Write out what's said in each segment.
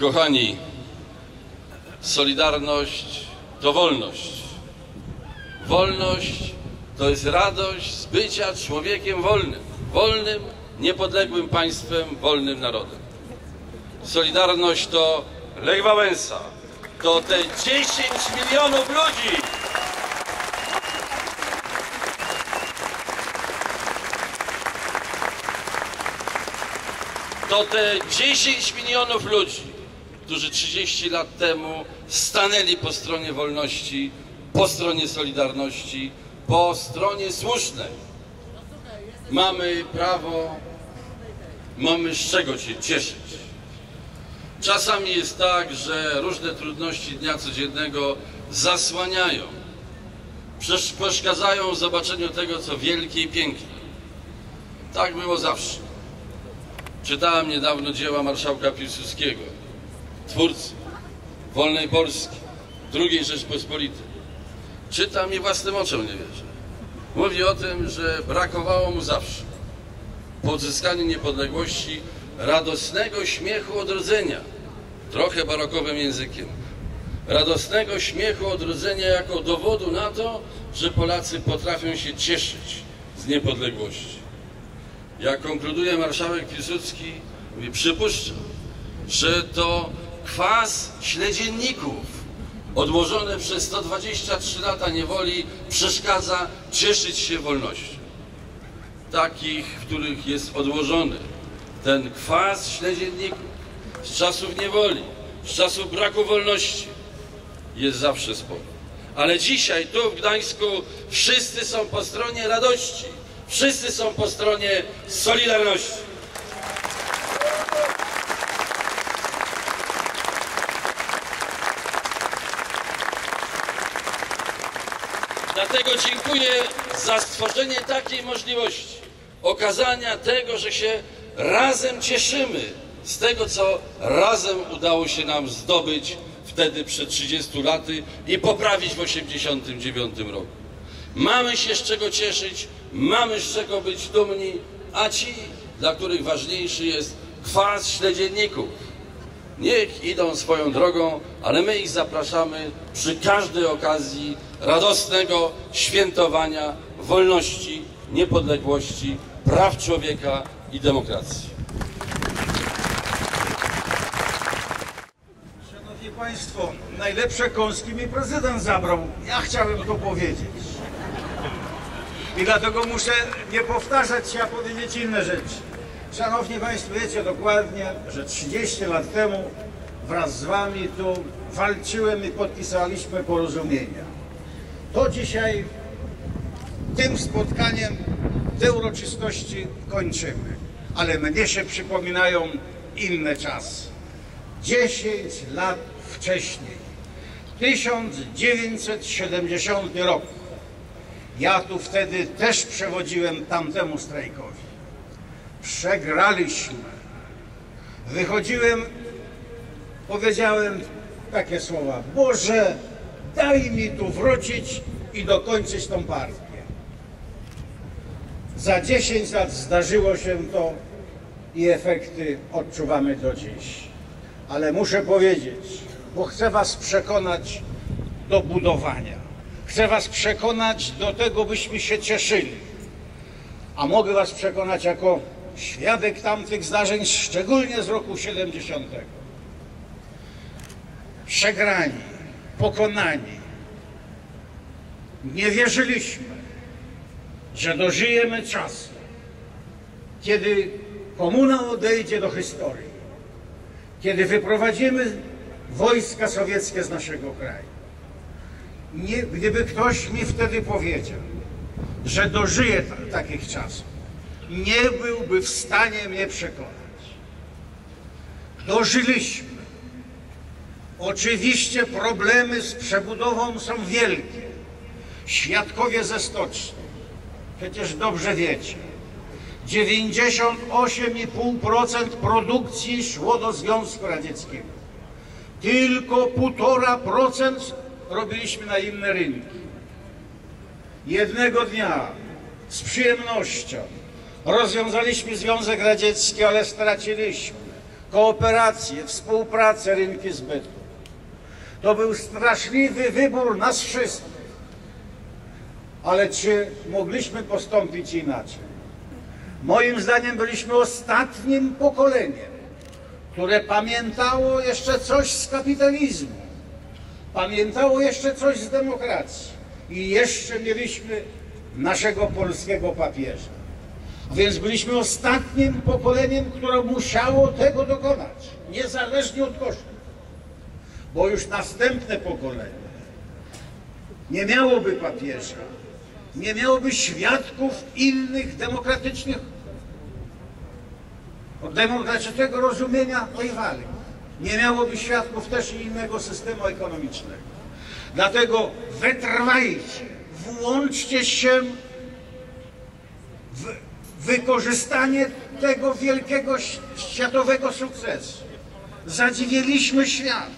Kochani, solidarność to wolność. Wolność to jest radość z bycia człowiekiem wolnym. Wolnym, niepodległym państwem, wolnym narodem. Solidarność to Lech Wałęsa. To te 10 milionów ludzi, to te 10 milionów ludzi, którzy 30 lat temu stanęli po stronie wolności, po stronie solidarności, po stronie słusznej. Mamy prawo, mamy z czego się cieszyć. Czasami jest tak, że różne trudności dnia codziennego zasłaniają, przesz- przeszkadzają w zobaczeniu tego, co wielkie i piękne. Tak było zawsze. Czytałem niedawno dzieła marszałka Piłsudskiego, twórcy wolnej Polski, II Rzeczpospolitej. Czytam i własnym oczom nie wierzę. Mówi o tym, że brakowało mu zawsze po odzyskaniu niepodległości radosnego śmiechu odrodzenia, trochę barokowym językiem, radosnego śmiechu odrodzenia jako dowodu na to, że Polacy potrafią się cieszyć z niepodległości. Jak konkluduje marszałek Piłsudski, mówi, przypuszczam, że to kwas śledzienników odłożony przez 123 lata niewoli przeszkadza cieszyć się wolnością. Takich, w których jest odłożony ten kwas śledzienników z czasów niewoli, z czasów braku wolności jest zawsze sporo. Ale dzisiaj tu w Gdańsku wszyscy są po stronie radości, wszyscy są po stronie solidarności. Dlatego dziękuję za stworzenie takiej możliwości okazania tego, że się razem cieszymy z tego, co razem udało się nam zdobyć wtedy przed 30 laty i poprawić w 89 roku. Mamy się z czego cieszyć, mamy z czego być dumni, a ci, dla których ważniejszy jest kwas śledzienników, niech idą swoją drogą, ale my ich zapraszamy przy każdej okazji radosnego świętowania wolności, niepodległości, praw człowieka i demokracji. Szanowni Państwo, najlepsze kąski mi prezydent zabrał. Ja chciałem to powiedzieć. I dlatego muszę nie powtarzać się, a powiedzieć inne rzeczy. Szanowni Państwo, wiecie dokładnie, że 30 lat temu wraz z Wami tu walczyłem i podpisaliśmy porozumienia. To dzisiaj tym spotkaniem te uroczystości kończymy. Ale mnie się przypominają inne czasy. 10 lat wcześniej, 1970 rok. Ja tu wtedy też przewodziłem tamtemu strajkowi. Przegraliśmy. Wychodziłem, powiedziałem takie słowa: Boże, daj mi tu wrócić i dokończyć tą partię. Za 10 lat zdarzyło się to i efekty odczuwamy do dziś. Ale muszę powiedzieć, bo chcę Was przekonać do budowania. Chcę Was przekonać do tego, byśmy się cieszyli. A mogę Was przekonać jako świadek tamtych zdarzeń, szczególnie z roku 70. Przegrani, pokonani. Nie wierzyliśmy, że dożyjemy czasu, kiedy komuna odejdzie do historii, kiedy wyprowadzimy wojska sowieckie z naszego kraju. Nie, gdyby ktoś mi wtedy powiedział, że dożyję ta, takich czasów, nie byłby w stanie mnie przekonać. Dożyliśmy. Oczywiście problemy z przebudową są wielkie. Świadkowie ze stoczni, przecież dobrze wiecie, 98,5% produkcji szło do Związku Radzieckiego. Tylko 1,5% robiliśmy na inne rynki. Jednego dnia z przyjemnością rozwiązaliśmy Związek Radziecki, ale straciliśmy kooperację, współpracę, rynki zbytu. To był straszliwy wybór nas wszystkich. Ale czy mogliśmy postąpić inaczej? Moim zdaniem byliśmy ostatnim pokoleniem, które pamiętało jeszcze coś z kapitalizmu, pamiętało jeszcze coś z demokracji i jeszcze mieliśmy naszego polskiego papieża. Więc byliśmy ostatnim pokoleniem, które musiało tego dokonać, niezależnie od kosztów. Bo już następne pokolenie nie miałoby papieża, nie miałoby świadków innych demokratycznych, demokratycznego rozumienia tej walki. Nie miałoby świadków też innego systemu ekonomicznego. Dlatego wytrwajcie, włączcie się w wykorzystanie tego wielkiego światowego sukcesu. Zadziwieliśmy świat,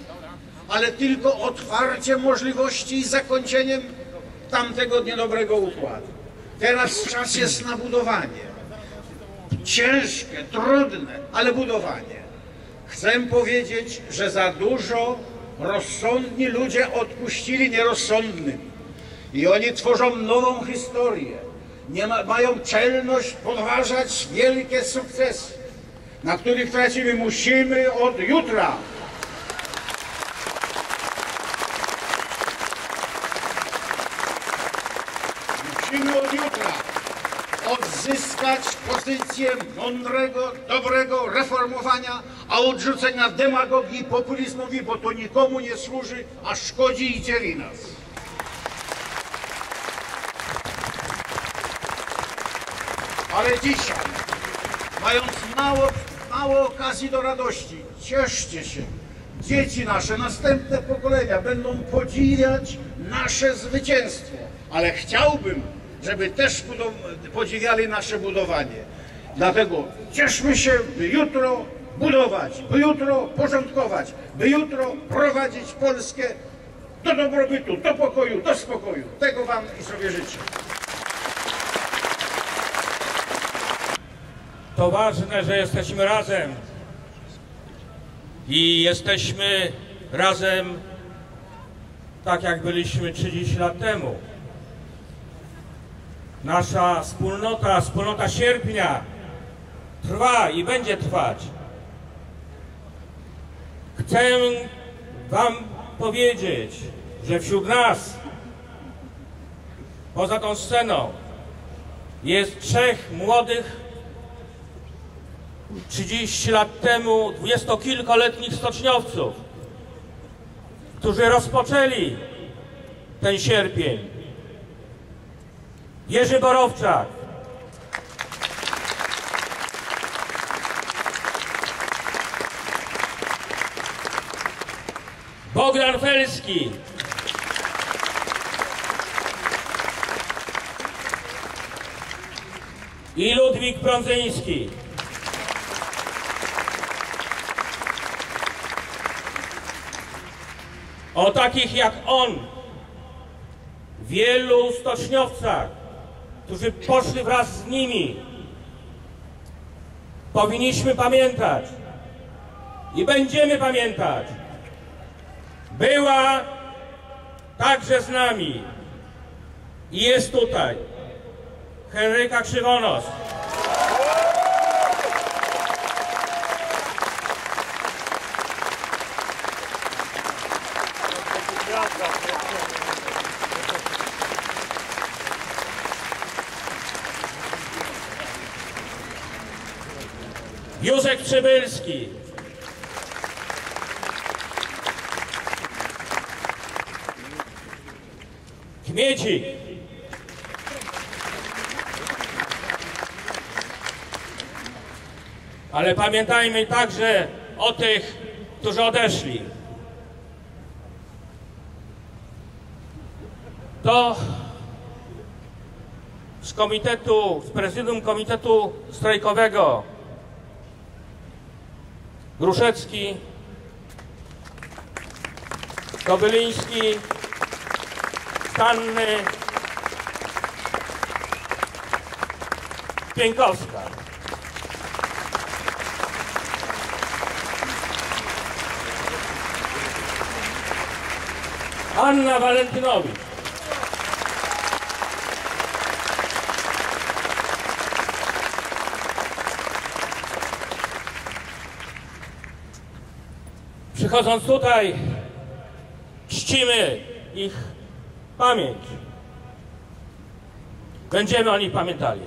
ale tylko otwarcie możliwości i zakończeniem tamtego niedobrego układu. Teraz czas jest na budowanie. Ciężkie, trudne, ale budowanie. Chcę powiedzieć, że za dużo rozsądni ludzie odpuścili nierozsądnym. I oni tworzą nową historię. Nie ma, mają czelność podważać wielkie sukcesy, na których tracimy. Musimy od jutra musimy od jutra odzyskać pozycję mądrego, dobrego reformowania, a odrzucenia demagogii i populizmowi, bo to nikomu nie służy, a szkodzi i dzieli nas. Ale dzisiaj, mając mało, mało okazji do radości, cieszcie się. Dzieci nasze, następne pokolenia będą podziwiać nasze zwycięstwo. Ale chciałbym, żeby też podziwiali nasze budowanie. Dlatego cieszmy się, by jutro budować, by jutro porządkować, by jutro prowadzić Polskę do dobrobytu, do pokoju, do spokoju. Tego Wam i sobie życzę. To ważne, że jesteśmy razem i jesteśmy razem tak jak byliśmy 30 lat temu. Nasza wspólnota, wspólnota sierpnia trwa i będzie trwać. Chcę Wam powiedzieć, że wśród nas, poza tą sceną, jest trzech młodych 30 lat temu dwudziestokilkoletnich stoczniowców, którzy rozpoczęli ten sierpień. Jerzy Borowczak, Bogdan Felski, i Ludwik Prądzyński. O takich jak on, wielu stoczniowcach, którzy poszli wraz z nimi, powinniśmy pamiętać i będziemy pamiętać. Była także z nami i jest tutaj Henryka Krzywonos. Przybylski. Kmiecik. Ale pamiętajmy także o tych, którzy odeszli. To z komitetu, z prezydium komitetu strajkowego Gruszecki, Kobyliński, Kanny, Pieńkowska. Anna Walentynowicz. Przychodząc tutaj, czcimy ich pamięć. Będziemy o nich pamiętali.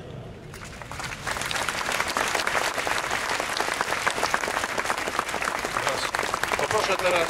Poproszę teraz